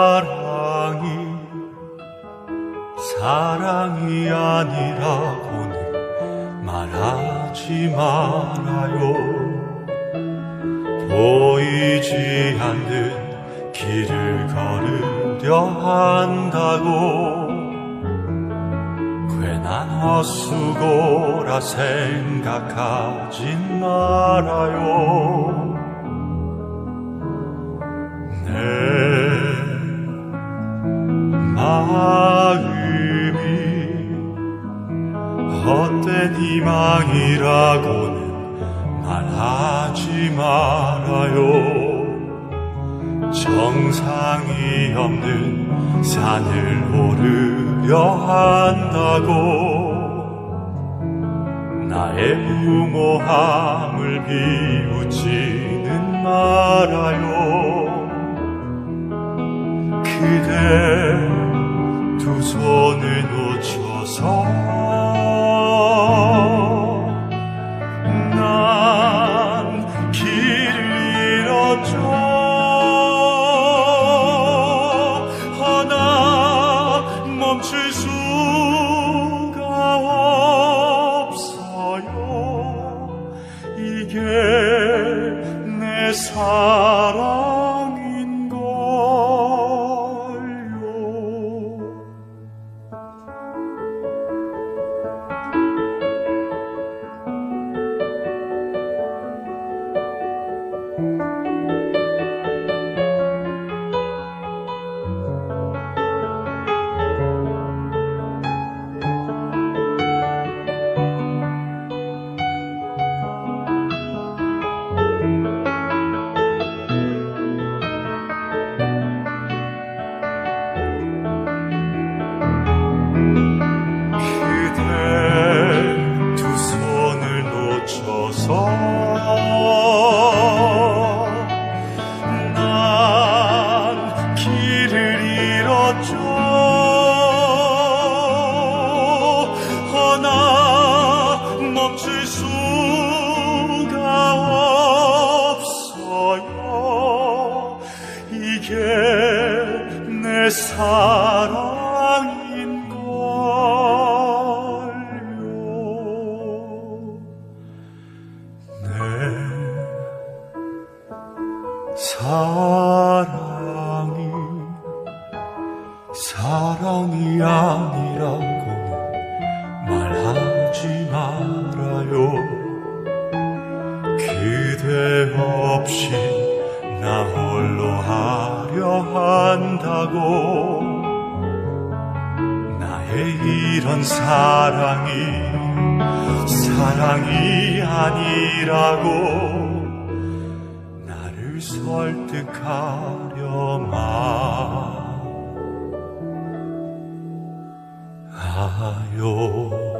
사랑이 사랑이 아니라고는 말하지 말아요. 보이지 않는 길을 걸으려 한다고. 괜한 헛수고라 생각하진 말아요. 내 마음이 헛된 희망이라고는 말하지 말아요 정상이 없는 산을 오르려 한다고 나의 무모함을 비웃지는 말아요. 그대 두 손을 놓쳐서 내 사랑 놓쳐서. 난 길을 잃었죠. 허나 멈출 수가 없어요. 이게 내 사랑 사랑이 사랑이 아니라고는 말하지 말아요. 그대 없이 나 홀로 하려 한다고 나의 이런 사랑이 사랑이 아니라고 설득하려만 하요